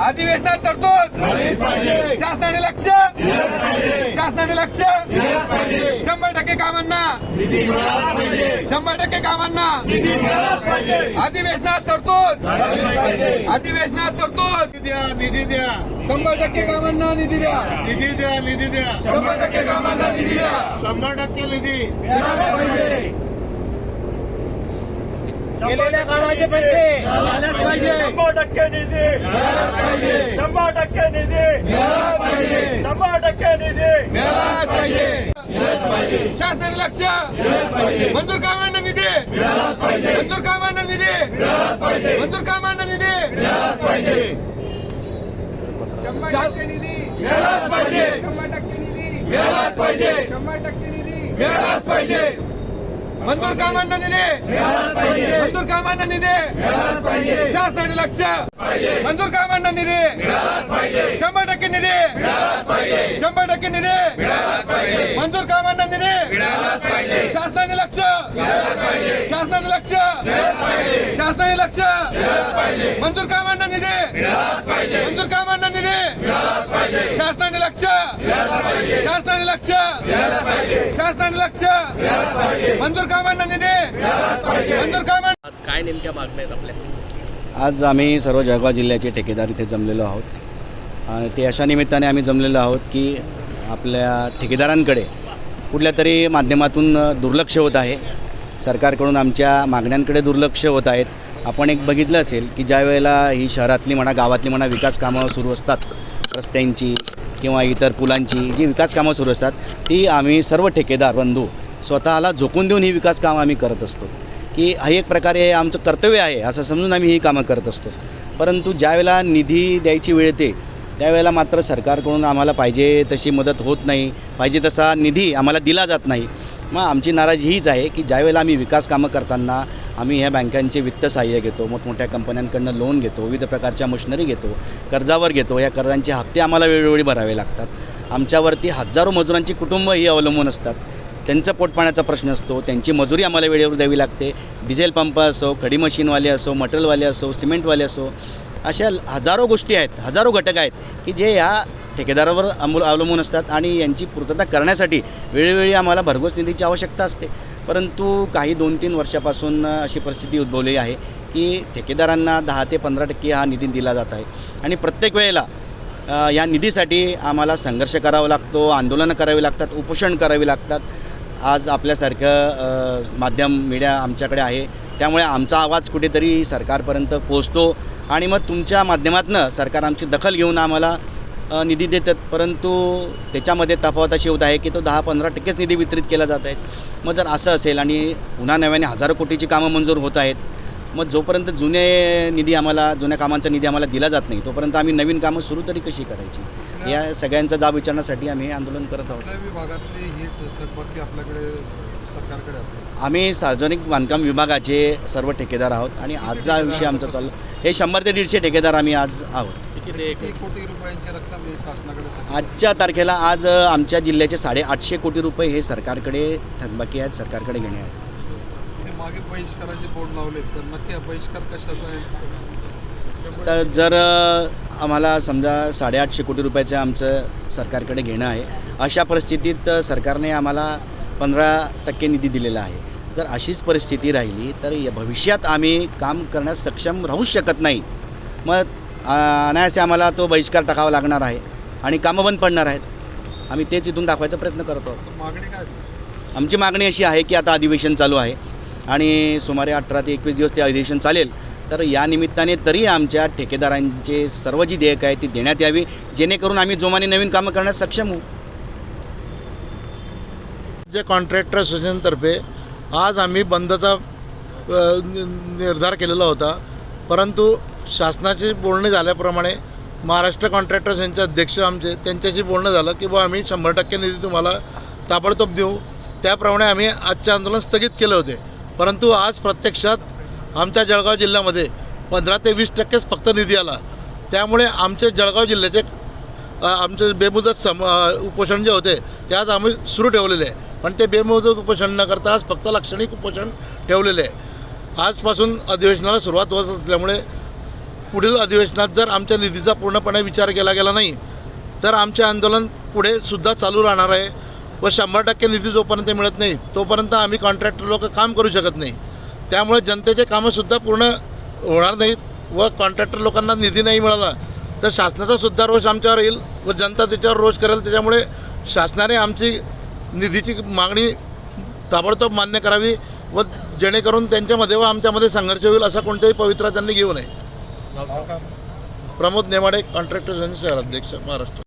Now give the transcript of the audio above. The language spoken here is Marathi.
अधिवेशनात तरतूद. शासनाने लक्ष. शासनाने लक्ष. शंभर टक्के कामांना. शंभर टक्के कामांना. अधिवेशनात तरतूद. अधिवेशनात तरतूद. द्या निधी द्या. शंभर टक्के कामांना निधी द्या. निधी द्या निधी द्या. शंभर टक्के कामांना निधी द्या. शंभर टक्के निधी. केलेल्या कामाचे पैसे शंभर टक्के निधी शंभर टक्के निधी शंभर टक्के निधी शासनाने लक्ष मंजूर कामांना निधी मंजूर कामांना निधी मंजूर कामांना निधी शंभर टक्के निधी शंभर टक्के निधी शंभर टक्के निधी मंजूर कामांना निधी. मंजूर कामांना निधी. शासनाने लक्ष. मंजूर कामांना निधी. शंभर टक्के निधी. शंभर टक्के निधी. मंजूर कामांना निधी. शासनाने लक्ष. शासनाने लक्ष. शासनाने लक्ष. मंजूर कामांना निधी. मंजूर कामांना निधी. शासनाने शासनाने लक्ष. शासनाने लक्ष. मंजूर कामांना निधी. मंजूर कामांना काय नेमक्या मागण्या आहेत आपल्या? आज आम्ही सर्व जळगाव जिल्ह्याचे ठेकेदार इथे जमलेलो आहोत. आणि ते अशा निमित्ताने आम्ही जमलेलो आहोत की आपल्या ठेकेदारांकडे कुठल्या तरी माध्यमातून दुर्लक्ष होत आहे. सरकारकडून आमच्या मागण्यांकडे दुर्लक्ष होत आहेत. आपण एक बघितलं असेल की ज्या वेळेला ही शहरातली म्हणा गावातली म्हणा विकास कामं सुरू असतात रस्त्यांची किंवा इतर पुलांची जी विकास कामं सुरू असतात ती आम्ही सर्व ठेकेदार बंधू स्वतःला झोकून देऊन ही विकास कामं आम्ही करत असतो. की हा एक प्रकारे हे आमचं कर्तव्य आहे असं समजून आम्ही ही कामं करत असतो. परंतु ज्यावेळेला निधी द्यायची वेळ येते त्यावेळेला मात्र सरकारकडून आम्हाला पाहिजे तशी मदत होत नाही पाहिजे तसा निधी आम्हाला दिला जात नाही. मग आमची नाराजी हीच आहे की ज्यावेळेला आम्ही विकास कामं करताना आम्ही ह्या बँकांचे वित्त सहाय्य घेतो मोठमोठ्या कंपन्यांकडनं लोन घेतो विविध प्रकारच्या मशिनरी घेतो कर्जावर घेतो. या कर्जांचे हप्ते आम्हाला वेळोवेळी भरावे लागतात. आमच्यावरती हजारो मजुरांची कुटुंब ही अवलंबून असतात. त्यांचं पोटपाण्याचा प्रश्न असतो त्यांची मजुरी आम्हाला वेळेवर द्यावी लागते. डिझेल पंप असो खडी मशीनवाले असो मटेरियलवाले असो सिमेंटवाले असो अशा हजारो गोष्टी आहेत हजारो घटक आहेत की जे ह्या ठेकेदारावर अमूल अवलंबून असतात आणि यांची पूर्तता करण्यासाठी वेळोवेळी आम्हाला भरघोस निधीची आवश्यकता असते. परंतु काही दोन तीन वर्षापासून अशी परिस्थिती उद्भवलेली आहे की ठेकेदारांना दहा ते पंधरा टक्के हा निधी दिला जात आहे. आणि प्रत्येक वेळेला या निधीसाठी आम्हाला संघर्ष करावा लागतो आंदोलनं करावी लागतात उपोषण करावी लागतात. आज आपल्यासारखं माध्यम मीडिया आमच्याकडे आहे. त्यामुळे आमचा आवाज कुठेतरी सरकारपर्यंत पोहोचतो. आणि मग तुमच्या माध्यमातनं सरकार आमची दखल घेऊन आम्हाला निधी देतात. परंतु त्याच्यामध्ये तफावत अशी होत आहे की तो दहा पंधरा टक्केच निधी वितरित केला जात आहेत मग जर असं असेल आणि पुन्हा नव्याने हजारो कोटीची कामं मंजूर होत आहेत मग जोपर्यंत जुने निधी आम्हाला जुन्या कामांचा निधी आम्हाला दिला जात नाही तोपर्यंत आम्ही नवीन कामं सुरू तरी कशी करायची? या सगळ्यांचा जाब विचारण्यासाठी आम्ही हे आंदोलन करत आहोत. आम्ही सार्वजनिक बांधकाम विभागाचे सर्व ठेकेदार आहोत आणि आजचा विषय आमचा चालू हे शंभर ते दीडशे ठेकेदार आम्ही आज आहोत. कोटी रुपयांची रक्कम शासनाकडे थकबाकी आजच्या तारखेला आज आमच्या जिल्ह्याचे साडेआठशे कोटी रुपये हे सरकारकडे थकबाकी आहेत सरकारकडे घेणे आहेत. ते मागे बहिष्काराचे बोर्ड लावले तर नक्की हा बहिष्कार कशाचा आहे? तर जर आम्हाला समजा साडेआठशे कोटी रुपयाचं आमचं सरकारकडे घेणं आहे अशा परिस्थितीत सरकारने आम्हाला पंधरा टक्के निधी दिलेला आहे. जर अशीच परिस्थिती राहिली तर या भविष्यात आम्ही काम करण्यास सक्षम राहूच शकत नाही. मग अनायासे आम्हाला तो बहिष्कार टाकावा लागणार आहे आणि कामं बंद पडणार आहेत. आम्ही तेच इथून दाखवायचा प्रयत्न करत आहोत. मागणी काय आहे? आमची मागणी अशी आहे की आता अधिवेशन चालू आहे आणि सुमारे अठरा ते एकवीस दिवस ते अधिवेशन चालेल. तर या निमित्ताने तरी आमच्या ठेकेदारांचे सर्व जी देयक आहे ती देण्यात यावी जेणेकरून आम्ही जोमाने नवीन कामं करण्यास सक्षम होऊ. जे कॉन्ट्रॅक्टर असोसिएशनतर्फे आज आम्ही बंदचा निर्धार केलेला होता. परंतु शासनाचे बोलणे झाल्याप्रमाणे महाराष्ट्र कॉन्ट्रॅक्टर्स यांचे अध्यक्ष आमचे त्यांच्याशी बोलणं झालं की बुवा आम्ही शंभर टक्के निधी तुम्हाला ताबडतोब देऊ. त्याप्रमाणे आम्ही आजचे आंदोलन स्थगित केले होते. परंतु आज प्रत्यक्षात आमच्या जळगाव जिल्ह्यामध्ये पंधरा ते वीस टक्केच फक्त निधी आला. त्यामुळे आमचे जळगाव जिल्ह्याचे आमचे बेमुदत सम उपोषण जे होते ते आज आम्ही सुरू ठेवलेले आहे. पण ते बेमुदत उपोषण न करता आज फक्त लाक्षणिक उपोषण ठेवलेले आहे. आजपासून अधिवेशनाला सुरुवात होत असल्यामुळे पुढील अधिवेशनात जर आमच्या निधीचा पूर्णपणे विचार केला गेला नाही तर आमचे आंदोलन पुढे सुद्धा चालू राहणार आहे व शंभर टक्के निधी जोपर्यंत मिळत नाही तोपर्यंत आम्ही कॉन्ट्रॅक्टर लोक काम करू शकत नाही. त्यामुळे जनतेचे कामंसुद्धा पूर्ण होणार नाहीत व कॉन्ट्रॅक्टर लोकांना निधी नाही मिळाला तर शासनाचा सुद्धा रोष आमच्यावर येईल व जनता त्याच्यावर रोष करेल. त्याच्यामुळे शासनाने आमची निधीची मागणी ताबडतोब मान्य करावी व जेणेकरून त्यांच्यामध्ये व आमच्यामध्ये संघर्ष होईल असा कोणताही पवित्रा त्यांनी घेऊ नये. प्रमोद नेमाडे कॉन्ट्रॅक्टर शहराध्यक्ष महाराष्ट्र.